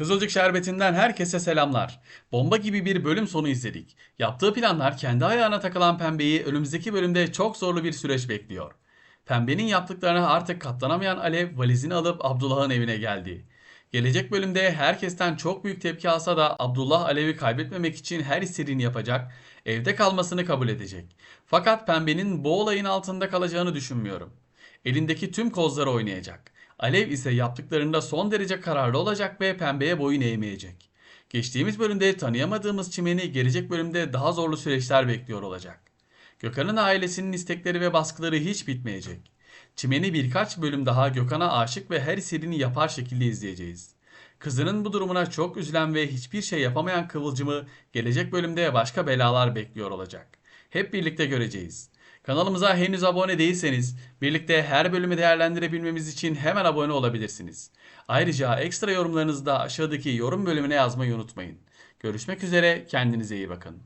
Kızılcık Şerbeti'nden herkese selamlar. Bomba gibi bir bölüm sonu izledik. Yaptığı planlar kendi ayağına takılan Pembe'yi önümüzdeki bölümde çok zorlu bir süreç bekliyor. Pembe'nin yaptıklarına artık katlanamayan Alev valizini alıp Abdullah'ın evine geldi. Gelecek bölümde herkesten çok büyük tepki alsa da Abdullah Alev'i kaybetmemek için her istediğini yapacak, evde kalmasını kabul edecek. Fakat Pembe'nin bu olayın altında kalacağını düşünmüyorum. Elindeki tüm kozları oynayacak. Alev ise yaptıklarında son derece kararlı olacak ve pembeye boyun eğmeyecek. Geçtiğimiz bölümde tanıyamadığımız Çimen'i gelecek bölümde daha zorlu süreçler bekliyor olacak. Gökhan'ın ailesinin istekleri ve baskıları hiç bitmeyecek. Çimen'i birkaç bölüm daha Gökhan'a aşık ve her istediğini yapar şekilde izleyeceğiz. Kızının bu durumuna çok üzülen ve hiçbir şey yapamayan Kıvılcım'ı gelecek bölümde başka belalar bekliyor olacak. Hep birlikte göreceğiz. Kanalımıza henüz abone değilseniz birlikte her bölümü değerlendirebilmemiz için hemen abone olabilirsiniz. Ayrıca ekstra yorumlarınızı da aşağıdaki yorum bölümüne yazmayı unutmayın. Görüşmek üzere, kendinize iyi bakın.